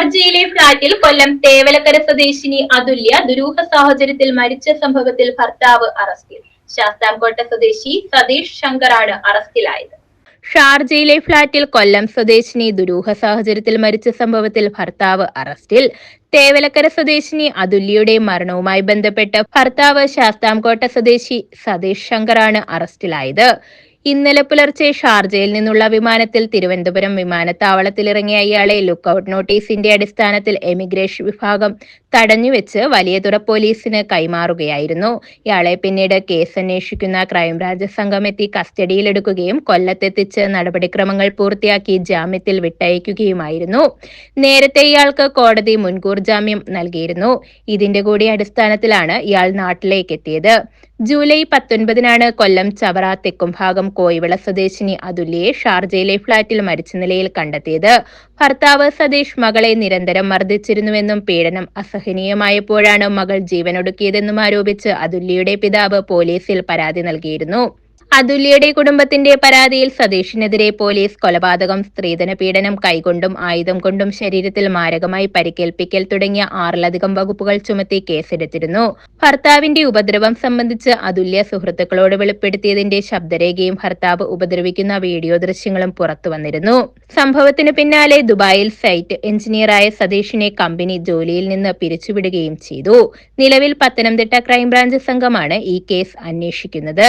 ഷാർജയിലെ ഫ്ളാറ്റിൽ കൊല്ലം തേവലക്കര സ്വദേശിനി അതുല്യ ദുരൂഹ സാഹചര്യത്തിൽ മരിച്ച സംഭവത്തിൽ ഭർത്താവ് അറസ്റ്റിൽ. ശാസ്താംകോട്ട സ്വദേശി സതീഷ് ശങ്കറാണ് അറസ്റ്റിലായത്. ഷാർജയിലെ ഫ്ളാറ്റിൽ കൊല്ലം സ്വദേശിനി ദുരൂഹ സാഹചര്യത്തിൽ മരിച്ച സംഭവത്തിൽ ഭർത്താവ് അറസ്റ്റിൽ. തേവലക്കര സ്വദേശിനി അതുല്യയുടെ മരണവുമായി ബന്ധപ്പെട്ട് ഭർത്താവ് ശാസ്താംകോട്ട സ്വദേശി സതീഷ് ശങ്കറാണ് അറസ്റ്റിലായത്. ഇന്നലെ പുലർച്ചെ ഷാർജയിൽ നിന്നുള്ള വിമാനത്തിൽ തിരുവനന്തപുരം വിമാനത്താവളത്തിൽ ഇറങ്ങിയ ഇയാളെ ലുക്കൌട്ട് നോട്ടീസിന്റെ അടിസ്ഥാനത്തിൽ എമിഗ്രേഷൻ വിഭാഗം തടഞ്ഞുവെച്ച് വലിയതുറ പോലീസിന് കൈമാറുകയായിരുന്നു. ഇയാളെ പിന്നീട് കേസ് അന്വേഷിക്കുന്ന ക്രൈംബ്രാഞ്ച് സംഘം എത്തി കസ്റ്റഡിയിലെടുക്കുകയും കൊല്ലത്തെത്തിച്ച് നടപടിക്രമങ്ങൾ പൂർത്തിയാക്കി ജാമ്യത്തിൽ വിട്ടയക്കുകയുമായിരുന്നു. നേരത്തെ ഇയാൾക്ക് കോടതി മുൻകൂർ ജാമ്യം നൽകിയിരുന്നു. ഇതിന്റെ കൂടി അടിസ്ഥാനത്തിലാണ് ഇയാൾ നാട്ടിലേക്ക് എത്തിയത് ജൂലൈ പത്തൊൻപതിനാണ് കൊല്ലം ചവറ തെക്കുംഭാഗം കോയിവിള സ്വദേശിനി അതുല്യയെ ഷാർജയിലെ ഫ്ളാറ്റിൽ മരിച്ച നിലയിൽ കണ്ടെത്തിയത്. ഭർത്താവ് സതീഷ് മകളെ നിരന്തരം മർദ്ദിച്ചിരുന്നുവെന്നും പീഡനം അസഹനീയമായപ്പോഴാണ് മകൾ ജീവനൊടുക്കിയതെന്നും ആരോപിച്ച് അതുല്യയുടെ പിതാവ് പോലീസിൽ പരാതി നൽകിയിരുന്നു. അതുല്യയുടെ കുടുംബത്തിന്റെ പരാതിയിൽ സതീഷിനെതിരെ പോലീസ് കൊലപാതകം സ്ത്രീധന പീഡനം കൈകൊണ്ടും ആയുധം കൊണ്ടും ശരീരത്തിൽ മാരകമായി പരിക്കേൽപ്പിക്കൽ തുടങ്ങിയ ആറിലധികം വകുപ്പുകൾ ചുമത്തി കേസെടുത്തിരുന്നു. ഭർത്താവിന്റെ ഉപദ്രവം സംബന്ധിച്ച് അതുല്യ സുഹൃത്തുക്കളോട് വെളിപ്പെടുത്തിയതിന്റെ ശബ്ദരേഖയും ഭർത്താവ് ഉപദ്രവിക്കുന്ന വീഡിയോ ദൃശ്യങ്ങളും പുറത്തുവന്നിരുന്നു സംഭവത്തിന് പിന്നാലെ ദുബായിൽ സൈറ്റ് എഞ്ചിനീയറായ സതീഷിനെ കമ്പനി ജോലിയിൽ നിന്ന് പിരിച്ചുവിടുകയും ചെയ്തു. നിലവിൽ പത്തനംതിട്ട ക്രൈംബ്രാഞ്ച് സംഘമാണ് ഈ കേസ് അന്വേഷിക്കുന്നത്.